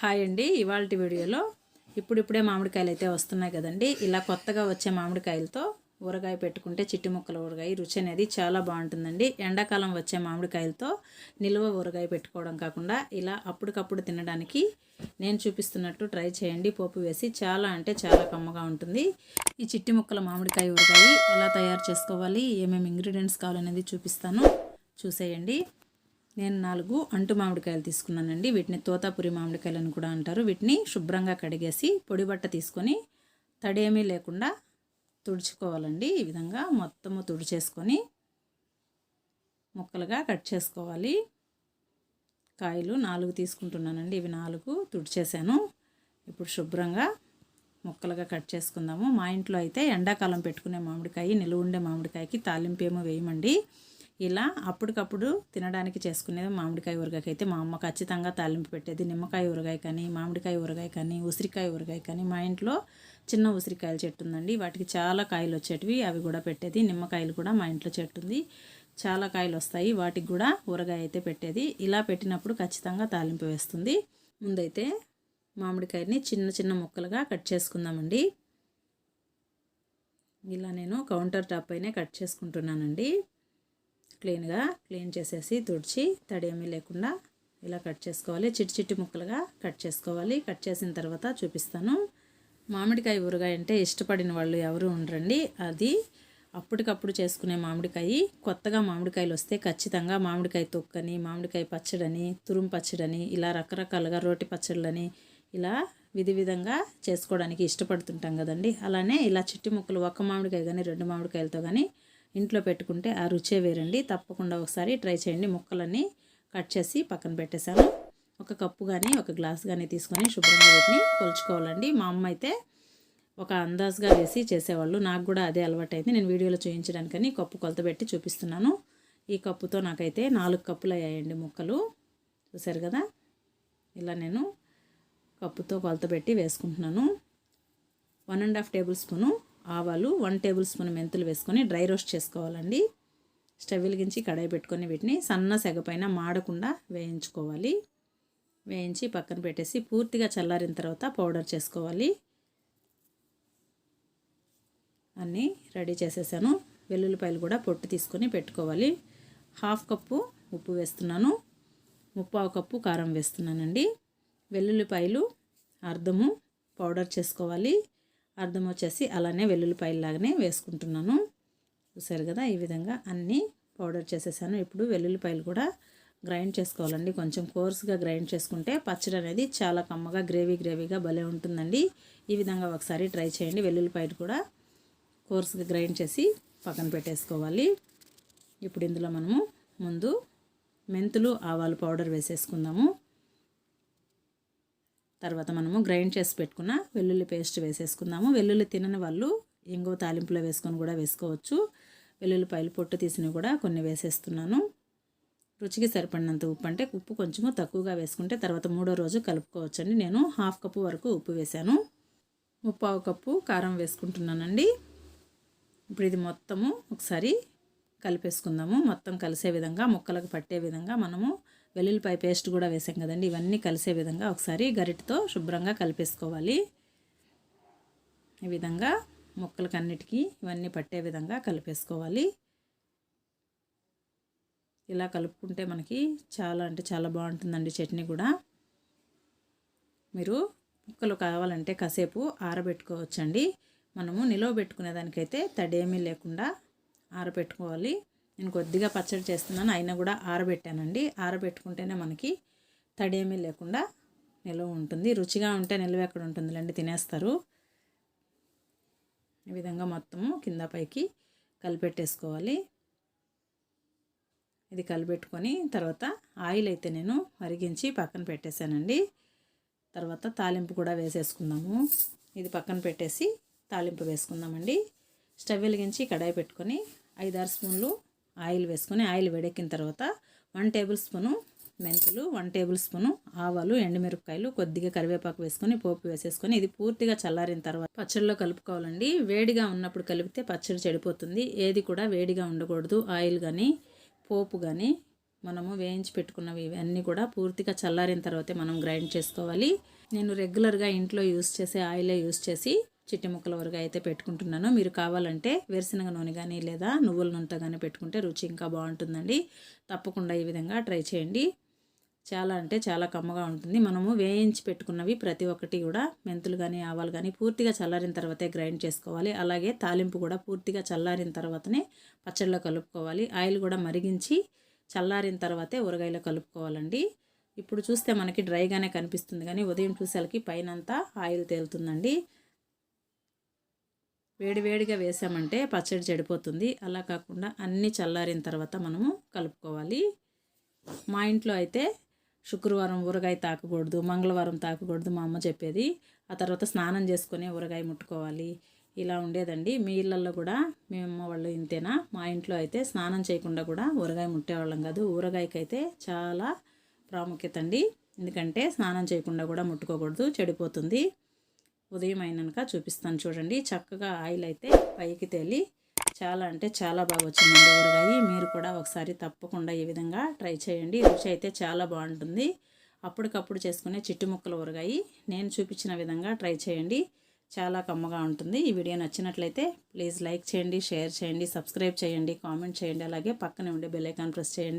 Hi అండి. ఇవాళ వీడియోలో ఇప్పుడిప్పుడే మామిడికాయలు అయితే వస్తున్నాయి కదండి. ఇలా కొత్తగా వచ్చే మామిడికాయలతో ఊరగాయ పెట్టుకుంటే చిట్టి ముక్కల ఊరగాయ రుచి అనేది చాలా బాగుంటుందండి. ఎండాకాలం వచ్చే మామిడికాయలతో నిల్వ ఊరగాయ పెట్టుకోవడం కాకుండా ఇలా అప్పటికప్పుడు తినడానికి నేను చూపిస్తున్నట్టు ట్రై చేయండి. పోపు వేసి చాలా అంటే చాలా కమ్మగా ఉంటుంది. ఈ చిట్టి ముక్కల మామిడికాయ ఊరగాయ ఎలా తయారు చేసుకోవాలి ఏమేమి ఇంగ్రీడియంట్స్ కావాలనేది చూపిస్తాను. చూసేయండి. నేను నాలుగు అంటు మామిడికాయలు తీసుకున్నానండి. వీటిని తోతాపురి మామిడికాయలు అని కూడా అంటారు. వీటిని శుభ్రంగా కడిగేసి పొడి బట్ట తీసుకొని తడేమీ లేకుండా తుడుచుకోవాలండి. ఈ విధంగా మొత్తము తుడిచేసుకొని ముక్కలుగా కట్ చేసుకోవాలి. కాయలు నాలుగు తీసుకుంటున్నానండి. ఇవి నాలుగు తుడిచేసాను. ఇప్పుడు శుభ్రంగా ముక్కలుగా కట్ చేసుకుందాము. మా ఇంట్లో అయితే ఎండాకాలం పెట్టుకునే మామిడికాయ నిలువ ఉండే మామిడికాయకి తాలింపు ఏమో వేయమండి. ఇలా అప్పటికప్పుడు తినడానికి చేసుకునేది మామిడికాయ ఊరగాయకి అయితే మా అమ్మ ఖచ్చితంగా తాలింపు పెట్టేది. నిమ్మకాయ ఊరగాయ కానీ మామిడికాయ ఊరగాయ కానీ ఉసిరికాయ ఊరగాయ కానీ మా ఇంట్లో చిన్న ఉసిరికాయల చెట్టు ఉందండి. వాటికి చాలా కాయలు వచ్చేటివి అవి కూడా పెట్టేది. నిమ్మకాయలు కూడా మా ఇంట్లో చెట్టు ఉంది. చాలా కాయలు వస్తాయి. వాటికి కూడా ఊరగాయ అయితే పెట్టేది. ఇలా పెట్టినప్పుడు ఖచ్చితంగా తాలింపు వేస్తుంది. ముందైతే మామిడికాయని చిన్న చిన్న ముక్కలుగా కట్ చేసుకుందామండి. ఇలా నేను కౌంటర్ టాప్ పైనే కట్ చేసుకుంటున్నానండి. క్లీన్గా క్లీన్ చేసేసి తుడిచి తడేమీ లేకుండా ఇలా కట్ చేసుకోవాలి. చిట్టి చిట్టి ముక్కలుగా కట్ చేసుకోవాలి. కట్ చేసిన తర్వాత చూపిస్తాను. మామిడికాయ ఊరగాయ అంటే ఇష్టపడిన వాళ్ళు ఎవరు ఉండరండి. అది అప్పటికప్పుడు చేసుకునే మామిడికాయ. కొత్తగా మామిడికాయలు వస్తే ఖచ్చితంగా మామిడికాయ తొక్కని మామిడికాయ పచ్చడని తురుము పచ్చడని ఇలా రకరకాలుగా రోటి పచ్చళ్ళని ఇలా విధి విధంగా చేసుకోవడానికి ఇష్టపడుతుంటాం కదండి. అలానే ఇలా చిట్టి ముక్కలు ఒక్క మామిడికాయ కానీ రెండు మామిడికాయలతో కానీ ఇంట్లో పెట్టుకుంటే ఆ రుచే వేరండి. తప్పకుండా ఒకసారి ట్రై చేయండి. ముక్కలన్నీ కట్ చేసి పక్కన పెట్టేశాను. ఒక కప్పు కానీ ఒక గ్లాస్ కానీ తీసుకొని శుభ్రంగా వీటిని కొలుచుకోవాలండి. మా అమ్మ అయితే ఒక అందాజుగా వేసి చేసేవాళ్ళు. నాకు కూడా అదే అలవాటైంది. నేను వీడియోలో చూపించడానికని కప్పు కొలత పెట్టి చూపిస్తున్నాను. ఈ కప్పుతో నాకైతే నాలుగు కప్పులు అయ్యాయండి ముక్కలు. చూసారు కదా? ఇలా నేను కప్పుతో కొలత పెట్టి వేసుకుంటున్నాను. One and half tablespoon ఆవాలు వన్ టేబుల్ స్పూన్ మెంతులు వేసుకొని డ్రై రోస్ట్ చేసుకోవాలండి. స్టవ్ వెలిగించి కడాయి పెట్టుకొని వీటిని సన్న సెగపైన మాడకుండా వేయించుకోవాలి. వేయించి పక్కన పెట్టేసి పూర్తిగా చల్లారిన తర్వాత పౌడర్ చేసుకోవాలి. అన్నీ రెడీ చేసేసాను. వెల్లుల్లిపాయలు కూడా పొట్టు తీసుకొని పెట్టుకోవాలి. హాఫ్ కప్పు ఉప్పు వేస్తున్నాను. ముప్పావు కప్పు కారం వేస్తున్నానండి. వెల్లుల్లిపాయలు అర్ధము పౌడర్ చేసుకోవాలి. అర్థం వచ్చేసి అలానే వెల్లుల్లిపాయలాగానే వేసుకుంటున్నాను. చూసారు కదా ఈ విధంగా అన్నీ పౌడర్ చేసేసాను. ఇప్పుడు వెల్లుల్లిపాయలు కూడా గ్రైండ్ చేసుకోవాలండి. కొంచెం కోర్స్గా గ్రైండ్ చేసుకుంటే పచ్చడి అనేది చాలా కమ్మగా గ్రేవీ గ్రేవీగా భలే ఉంటుందండి. ఈ విధంగా ఒకసారి ట్రై చేయండి. వెల్లుల్లిపాయలు కూడా కోర్స్గా గ్రైండ్ చేసి పక్కన పెట్టేసుకోవాలి. ఇప్పుడు ఇందులో మనము ముందు మెంతులు ఆవాలు పౌడర్ వేసేసుకుందాము. తర్వాత మనము గ్రైండ్ చేసి పెట్టుకున్న వెల్లుల్లి పేస్ట్ వేసేసుకుందాము. వెల్లుల్లి తినని వాళ్ళు ఇంకో తాలింపులో వేసుకొని కూడా వేసుకోవచ్చు. వెల్లుల్లిపాయలు పొట్టు తీసినవి కూడా కొన్ని వేసేస్తున్నాను. రుచికి సరిపడినంత ఉప్పు అంటే ఉప్పు కొంచెము తక్కువగా వేసుకుంటే తర్వాత మూడో రోజు కలుపుకోవచ్చండి. నేను హాఫ్ కప్పు వరకు ఉప్పు వేశాను. ముప్పావు కప్పు కారం వేసుకుంటున్నానండి. ఇప్పుడు ఇది మొత్తము ఒకసారి కలిపేసుకుందాము. మొత్తం కలిసే విధంగా ముక్కలకు పట్టే విధంగా మనము వెల్లుల్లిపాయ పేస్ట్ కూడా వేసాం కదండి. ఇవన్నీ కలిసే విధంగా ఒకసారి గరిటతో శుభ్రంగా కలిపేసుకోవాలి. ఈ విధంగా ముక్కలకి అన్నిటికీ ఇవన్నీ పట్టే విధంగా కలిపేసుకోవాలి. ఇలా కలుపుకుంటే మనకి చాలా అంటే చాలా బాగుంటుందండి చట్నీ కూడా. మీరు ముక్కలు కావాలంటే కాసేపు ఆరబెట్టుకోవచ్చండి. మనము నిలవ పెట్టుకునే దానికైతే తడేమీ లేకుండా ఆరబెట్టుకోవాలి. నేను కొద్దిగా పచ్చడి చేస్తున్నాను. అయినా కూడా ఆరబెట్టానండి. ఆరబెట్టుకుంటేనే మనకి తడి ఏమీ లేకుండా నిల్వ ఉంటుంది. రుచిగా ఉంటే నిల్వ ఎక్కడ ఉంటుందిలేండి తినేస్తారు. ఈ విధంగా మొత్తము కింద పైకి కలిపెట్టేసుకోవాలి. ఇది కలిపెట్టుకొని తర్వాత ఆయిల్ అయితే నేను మరిగించి పక్కన పెట్టేశానండి. తర్వాత తాలింపు కూడా వేసేసుకుందాము. ఇది పక్కన పెట్టేసి తాలింపు వేసుకుందామండి. స్టవ్ వెలిగించి కడాయి పెట్టుకొని ఐదారు స్పూన్లు ఆయిల్ వేసుకొని ఆయిల్ వేడెక్కిన తర్వాత వన్ టేబుల్ స్పూను మెంతులు వన్ టేబుల్ స్పూను ఆవాలు ఎండుమిరపకాయలు కొద్దిగా కరివేపాకు వేసుకొని పోపు వేసేసుకొని ఇది పూర్తిగా చల్లారిన తర్వాత పచ్చడిలో కలుపుకోవాలండి. వేడిగా ఉన్నప్పుడు కలిపితే పచ్చడి చెడిపోతుంది. ఏది కూడా వేడిగా ఉండకూడదు. ఆయిల్ కానీ పోపు కానీ మనము వేయించి పెట్టుకున్నవి ఇవన్నీ కూడా పూర్తిగా చల్లారిన తర్వాతే మనం గ్రైండ్ చేసుకోవాలి. నేను రెగ్యులర్గా ఇంట్లో యూస్ చేసే ఆయిలే యూస్ చేసి చిట్టి ముక్కల వరకు అయితే పెట్టుకుంటున్నాను. మీరు కావాలంటే వేరుశనగ నూనె కానీ లేదా నువ్వుల నూనెతో కానీ పెట్టుకుంటే రుచి ఇంకా బాగుంటుందండి. తప్పకుండా ఈ విధంగా ట్రై చేయండి. చాలా అంటే చాలా కమ్మగా ఉంటుంది. మనము వేయించి పెట్టుకున్నవి ప్రతి ఒక్కటి కూడా మెంతులు కానీ ఆవాలు కానీ పూర్తిగా చల్లారిన తర్వాతే గ్రైండ్ చేసుకోవాలి. అలాగే తాలింపు కూడా పూర్తిగా చల్లారిన తర్వాతనే పచ్చడిలో కలుపుకోవాలి. ఆయిల్ కూడా మరిగించి చల్లారిన తర్వాతే ఊరగాయలో కలుపుకోవాలండి. ఇప్పుడు చూస్తే మనకి డ్రైగానే కనిపిస్తుంది. కానీ ఉదయం చూసేలకి పైనంతా ఆయిల్ తేలుతుందండి. వేడివేడిగా వేసామంటే పచ్చడి చెడిపోతుంది. అలా కాకుండా అన్నీ చల్లారిన తర్వాత మనము కలుపుకోవాలి. మా ఇంట్లో అయితే శుక్రవారం ఊరగాయ తాకకూడదు మంగళవారం తాకకూడదు మా అమ్మ చెప్పేది. ఆ తర్వాత స్నానం చేసుకుని ఊరగాయ ముట్టుకోవాలి. ఇలా ఉండేదండి. మీ ఇళ్ళల్లో కూడా మేము అమ్మ వాళ్ళు ఇంతేనా? మా ఇంట్లో అయితే స్నానం చేయకుండా కూడా ఊరగాయ ముట్టేవాళ్ళం కాదు. ఊరగాయకైతే చాలా ప్రాముఖ్యత అండి. ఎందుకంటే స్నానం చేయకుండా కూడా ముట్టుకోకూడదు చెడిపోతుంది. ఉదయం అయినాక చూపిస్తాను చూడండి. చక్కగా ఆయిల్ అయితే పైకి తేలి చాలా అంటే చాలా బాగా వచ్చిందండి ఊరగాయ. మీరు కూడా ఒకసారి తప్పకుండా ఈ విధంగా ట్రై చేయండి. రుచి అయితే చాలా బాగుంటుంది. అప్పటికప్పుడు చేసుకునే చిట్టు ముక్కల ఊరగాయ నేను చూపించిన విధంగా ట్రై చేయండి. చాలా కమ్మగా ఉంటుంది. ఈ వీడియో నచ్చినట్లయితే ప్లీజ్ లైక్ చేయండి షేర్ చేయండి సబ్స్క్రైబ్ చేయండి కామెంట్ చేయండి అలాగే పక్కనే ఉండే బెల్ ఐకాన్ ప్రెస్ చేయండి.